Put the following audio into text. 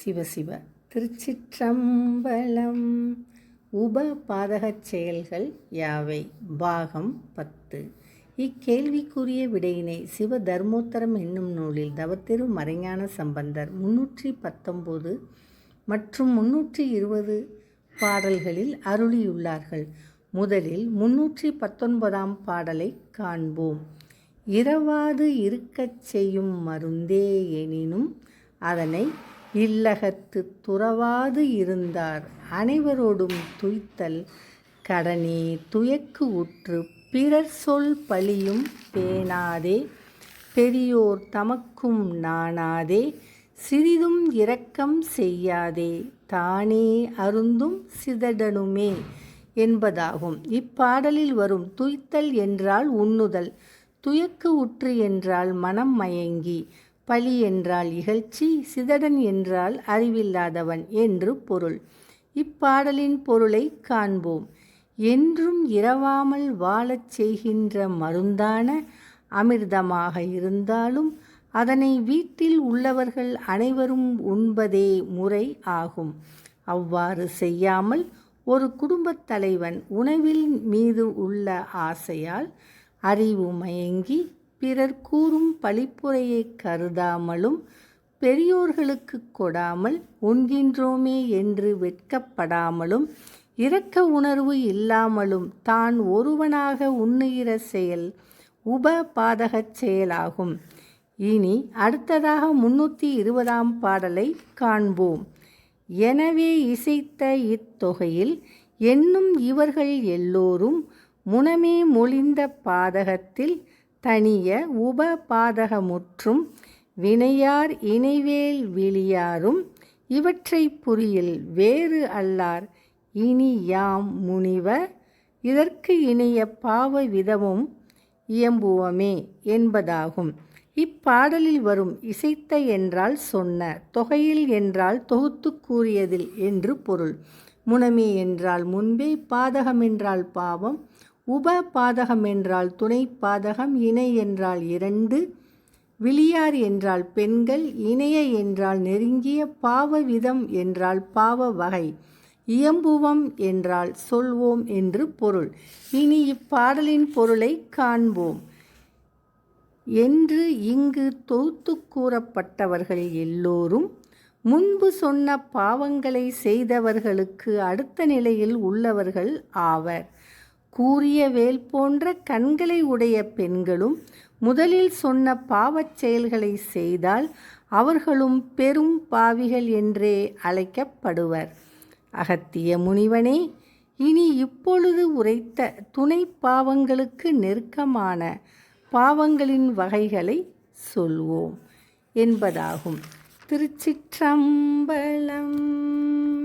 சிவசிவ திருச்சிற்றம்பலம். உப பாதகச் செயல்கள் யாவை? பாகம் பத்து. இக்கேள்விக்குரிய விடையினை சிவ தர்மோத்தரம் என்னும் நூலில் தவத்திரு மறைஞான சம்பந்தர் முன்னூற்றி பத்தொம்போது மற்றும் முன்னூற்றி இருபது பாடல்களில் அருளியுள்ளார்கள். முதலில் முன்னூற்றி பத்தொன்பதாம் பாடலை காண்போம். இரவாது இருக்கச் செய்யும் மருந்தே எனினும் அதனை இல்லகத்து துறவாது இருந்தார். அனைவரோடும் துய்த்தல் கடனே துயக்கு உற்று பிறர் சொல் பழியும் பேணாதே. பெரியோர் தமக்கும் நாணாதே. சிறிதும் இரக்கம் செய்யாதே. தானே அருந்தும் சிதடனுமே என்பதாகும். இப்பாடலில் வரும் துய்த்தல் என்றால் உண்ணுதல் துயக்கு உற்று என்றால் மனம் மயங்கி பழி என்றால் இகழ்ச்சி சிதடன் என்றால் அறிவில்லாதவன் என்று பொருள். இப்பாடலின் பொருளை காண்போம். என்றும் இரவாமல் வாழச் செய்கின்ற மருந்தான அமிர்தமாக இருந்தாலும் அதனை வீட்டில் உள்ளவர்கள் அனைவரும் உண்பதே முறை ஆகும். அவ்வாறு செய்யாமல் ஒரு குடும்பத் தலைவன் உணவில் மீது உள்ள ஆசையால் அறிவு மயங்கி பிறர் கூறும் பழிப்புரையை கருதாமலும் பெரியோர்களுக்கு கொடாமல் உண்கின்றோமே என்று வெட்கப்படாமலும் இரக்க உணர்வு இல்லாமலும் தான் ஒருவனாக உண்ணுகிற செயல் உப பாதகச் செயலாகும். இனி அடுத்ததாக முன்னூற்றி இருபதாம் பாடலை காண்போம். எனவே இசைத்த இத்தொகையில் என்னும் இவர்கள் எல்லோரும் முனமே மொழிந்த பாதகத்தில் தனிய உப பாதகமுற்றும் வினையார் இணைவேல் விழியாரும் இவற்றை புரியில் வேறு அல்லார் இனி யாம் முனிவ இதற்கு இணைய பாவ விதமும் இயம்புவமே என்பதாகும். இப்பாடலில் வரும் இசைத்த என்றால் சொன்ன தொகையில் என்றால் தொகுத்து கூறியதில் என்று பொருள். முனமே என்றால் முன்பே பாதகம் என்றால் பாவம் உப பாதகம் என்றால் துணை பாதகம் இணை என்றால் இரண்டு விளியார் என்றால் பெண்கள் இணைய என்றால் நெருங்கிய பாவ விதம் என்றால் பாவ வகை இயம்புவம் என்றால் சொல்வோம் என்று பொருள். இனி இப்பாடலின் பொருளை காண்போம். என்று இங்கு தொகுத்து கூறப்பட்டவர்கள் எல்லோரும் முன்பு சொன்ன பாவங்களை செய்தவர்களுக்கு அடுத்த நிலையில் உள்ளவர்கள் ஆவர். கூறிய வேல் போன்ற கண்களை உடைய பெண்களும் முதலில் சொன்ன பாவச் செயல்களை செய்தால் அவர்களும் பெரும் பாவிகள் என்றே அழைக்கப்படுவர். அகத்திய முனிவனே இனி இப்பொழுது உரைத்த துணை பாவங்களுக்கு நெருக்கமான பாவங்களின் வகைகளை சொல்வோம். என்பதாகும். திருச்சிற்றம்பலம்